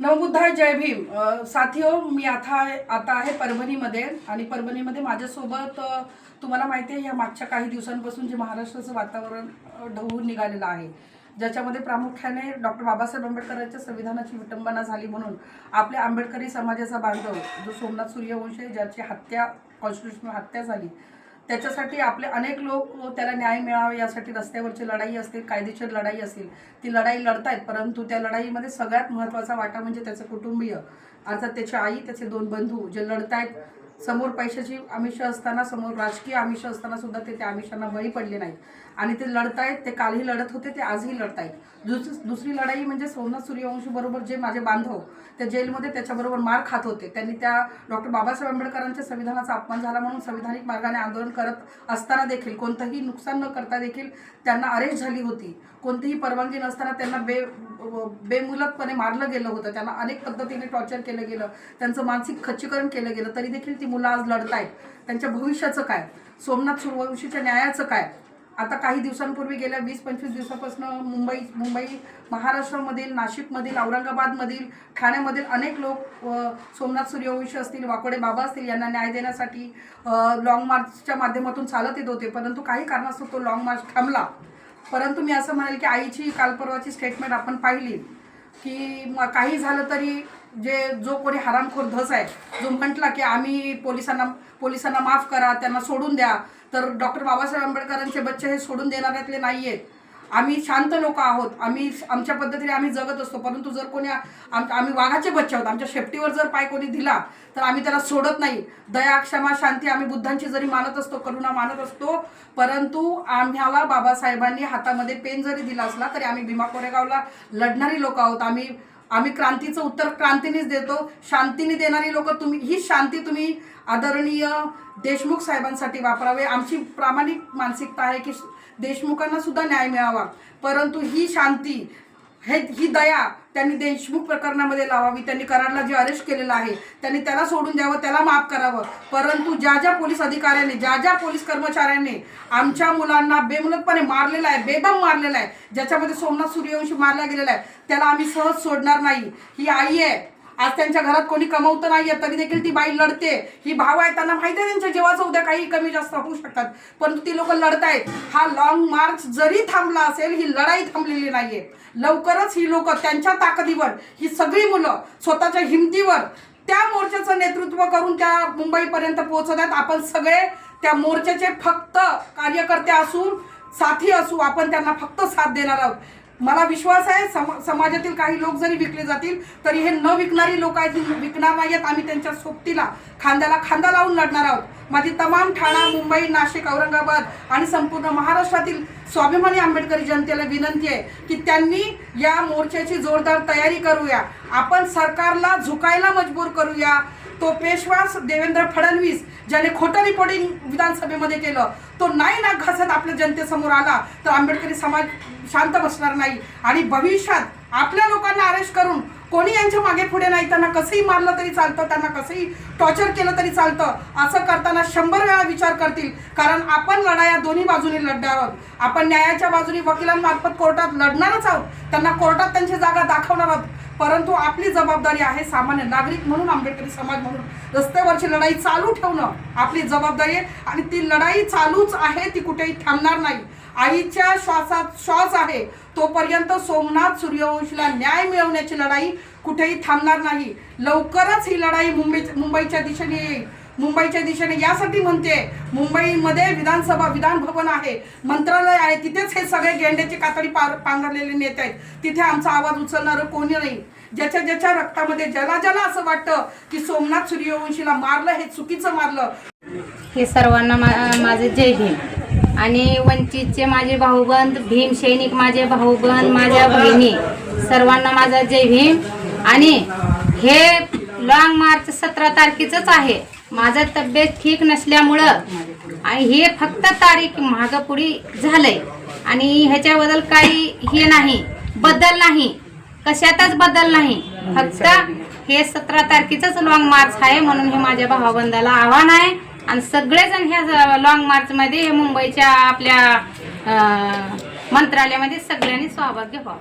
नवबुद्धा जय भीम. साथियो मी आता आता आहे परभणीमध्ये आणि परभणीमध्ये माझ्यासोबत तुम्हाला माहिती आहे या मागच्या काही दिवसांपासून जे महाराष्ट्राचं वातावरण ढवळून निघालेलं आहे. ज्याच्यामध्ये प्रामुख्याने डॉक्टर बाबासाहेब आंबेडकरांच्या संविधानाची विटंबना झाली म्हणून आपल्या आंबेडकरी समाजाचा बांधव जो सोमनाथ सूर्यवंशी ज्याची हत्या कॉन्स्टिट्युशनल हत्या झाली त्याच्यासाठी आपले अनेक लोक त्याला न्याय मिळावा यासाठी रस्त्यावरची लढाई असतील कायदेशीर लढाई असेल ती लढाई लढतायत परंतु त्या लढाईमध्ये सगळ्यात महत्त्वाचा वाटा म्हणजे त्याचं कुटुंबीय. अर्थात त्याची आई त्याचे दोन बंधू जे लढतायत समोर पैशाची आमिष असताना समोर राजकीय आमिष असताना सुद्धा ते त्या आमिषांना बळी पडले नाहीत. आणि ते लढतायत ते कालही लढत होते ते आजही लढतायत दुस दुसरी लढाई म्हणजे सोमनाथ सूर्यवंशी बरोबर जे माझे बांधव त्या जेलमध्ये त्याच्याबरोबर मार खात होते. त्यांनी त्या डॉक्टर बाबासाहेब आंबेडकरांच्या संविधानाचा अपमान झाला म्हणून संविधानिक मार्गाने आंदोलन करत असताना देखील कोणतंही नुकसान न करता देखील त्यांना अरेस्ट झाली होती. कोणतीही परवानगी नसताना त्यांना बे बेमुलतपणे मारलं गेलं होतं. त्यांना अनेक पद्धतीने टॉर्चर केलं गेलं. त्यांचं मानसिक खच्चीकरण केलं गेलं. तरी देखील ती मुलं आज लढतायत. त्यांच्या भविष्याचं काय? सोमनाथ सूर्यवंशीच्या न्यायाचं काय? आता काही दिवसांपूर्वी गेल्या वीस पंचवीस दिवसापासून मुंबई मुंबई महाराष्ट्रामधील नाशिकमधील औरंगाबादमधील ठाण्यामधील अनेक लोक सोमनाथ सूर्यवंशी असतील वाकोडे बाबा असतील यांना न्याय देण्यासाठी लॉंग मार्चच्या माध्यमातून चालत येत होते. परंतु काही कारणास्तव तो लॉंग मार्च थांबला. परंतु मी असं म्हणेल की आईची काल परवाची स्टेटमेंट आपण पाहिली की काही झालं तरी जे जो कोणी हरामखोर धस आहे जो म्हटला की आम्ही पोलिसांना पोलिसांना माफ करा त्यांना सोडून द्या तर डॉक्टर बाबासाहेब आंबेडकरांचे बच्चे हे सोडून देणाऱ्यातले नाही आहेत आम्ही शांत लोक आहोत. आम्ही आमच्या पद्धतीने आम्ही जगत असतो. परंतु जर कोणी आम आम्ही वाघाचे बच्चे आहोत. आमच्या शेफ्टीवर जर पाय कोणी दिला तर आम्ही त्याला सोडत नाही. दया क्षमा शांती आम्ही बुद्धांची जरी मानत असतो करुणा मानत असतो परंतु आम्हाला बाबासाहेबांनी हातामध्ये पेन जरी दिला असला तरी आम्ही भीमा कोरेगावला लढणारी लोक आहोत. आम्ही आम्ही क्रांतीचं उत्तर क्रांतीनेच देतो. शांतीने देणारी लोक तुम्ही ही शांती तुम्ही आदरणीय देशमुख साहेबांसाठी वापरावे. आमची प्रामाणिक मानसिकता आहे की देशमुखांना सुद्धा न्याय मिळावा. परंतु ही शांती हे ही दया त्यांनी देशमुख प्रकरणामध्ये लावावी त्यांनी कराडला जे अरेस्ट केलेलं आहे त्यांनी त्याला सोडून द्यावं त्याला माफ करावं. परंतु ज्या ज्या पोलीस अधिकाऱ्यांनी ज्या ज्या पोलीस कर्मचाऱ्यांनी आमच्या मुलांना बेमुलतपणे मारलेला आहे बेदम मारलेला आहे ज्याच्यामध्ये सोमनाथ सूर्यवंशी मारला गेलेला आहे त्याला आम्ही सहज सोडणार नाही. ही आई आहे आज त्यांच्या घरात कोणी कमवतं नाहीये तरी देखील ती बाई लढते. ही भाव आहे त्यांना माहिती आहे त्यांच्या जीवाचं उद्या काही कमी जास्त होऊ शकतात. परंतु ती लोक लढतायत. हा लॉंग मार्च जरी थांबला असेल ही लढाई थांबलेली नाहीये. लवकरच ही लोक त्यांच्या ताकदीवर ही सगळी मुलं स्वतःच्या हिमतीवर त्या मोर्चाचं नेतृत्व करून त्या मुंबईपर्यंत पोहोचत आहेत आपण सगळे त्या मोर्चाचे फक्त कार्यकर्ते असून साथी असू आपण त्यांना फक्त साथ देणार आहोत. मला विश्वास आहे सम समाजातील काही लोक जरी विकले जातील तरी हे न विकणारी लोक आहेत विकणार नाही आहेत आम्ही त्यांच्या सोबतीला खांद्याला खांदा लावून लढणार आहोत. माझी तमाम ठाणा मुंबई नाशिक औरंगाबाद आणि संपूर्ण महाराष्ट्रातील स्वाभिमानी आंबेडकरी जनतेला विनंती आहे की त्यांनी या मोर्चाची जोरदार तयारी करूया. आपण सरकारला झुकायला मजबूर करूया. तो पेशवास देवेंद्र फडणवीस ज्याने खोटं रिपोर्टिंग विधानसभेमध्ये केलं तो नाही ना घासत आपल्या जनतेसमोर आला तर आंबेडकरी समाज शांत बसणार नाही. आणि भविष्यात आपल्या लोकांना अरेस्ट करून कोणी यांच्या मागे पुढे नाही त्यांना कसंही मारलं तरी चालतं त्यांना कसंही टॉर्चर केलं तरी चालतं असं करताना शंभर वेळा विचार करतील. कारण आपण लढाया दोन्ही बाजूने लढणार आहोत. आपण न्यायाच्या बाजूने वकिलांमार्फत कोर्टात लढणारच आहोत. त्यांना कोर्टात त्यांची जागा दाखवणार आहोत. परंतु आपली जबाबदारी आहे सामान्य नागरिक म्हणून आंबेडकरी समाज म्हणून. रस्त्यावरची लढाई चालू ठेवणं आपली जबाबदारी आहे. आणि ती लढाई चालूच आहे ती कुठेही थांबणार नाही. आईच्या श्वासात श्वास आहे तोपर्यंत सोमनाथ सूर्यवंशीला न्याय मिळवण्याची लढाई कुठेही थांबणार नाही. लवकरच ही लढाई मुंबई मुंबईच्या दिशेने येईल. मुंबईच्या दिशेने. यासाठी म्हणते मुंबईमध्ये विधानसभा विधान भवन आहे. मंत्रालय आहे. तिथेच हे सगळे गेंड्याची कातडी पार पांघरलेले नेते आहेत. तिथे आमचा आवाज उचलणारं कोणी नाही. ज्याच्या ज्याच्या रक्तामध्ये ज्याला ज्याला असं वाटतं की सोमनाथ सूर्यवंशीला मारलं हे चुकीचं मारलं. हे सर्वांना मा माझे जय भीम. आणि वंचितचे माझे भाऊबंद भीम सैनिक माझे भाऊबंद माझ्या बहिणी सर्वांना माझा जय भीम. आणि हे लॉंग मार्च सतरा तारखेचंच आहे. माझं तब्येत ठीक नसल्यामुळं आणि हे फक्त तारीख मागं झालंय. आणि ह्याच्याबद्दल काही हे नाही बदल नाही. कशातच बदल नाही. फक्त हे सतरा तारखेचंच लॉंग मार्च आहे म्हणून हे माझ्या भावाबंदाला आव्हान आहे. आणि सगळेजण ह्या लॉंग मार्चमध्ये हे मुंबईच्या आपल्या मंत्रालयामध्ये सगळ्यांनी सहभाग घ्यावा.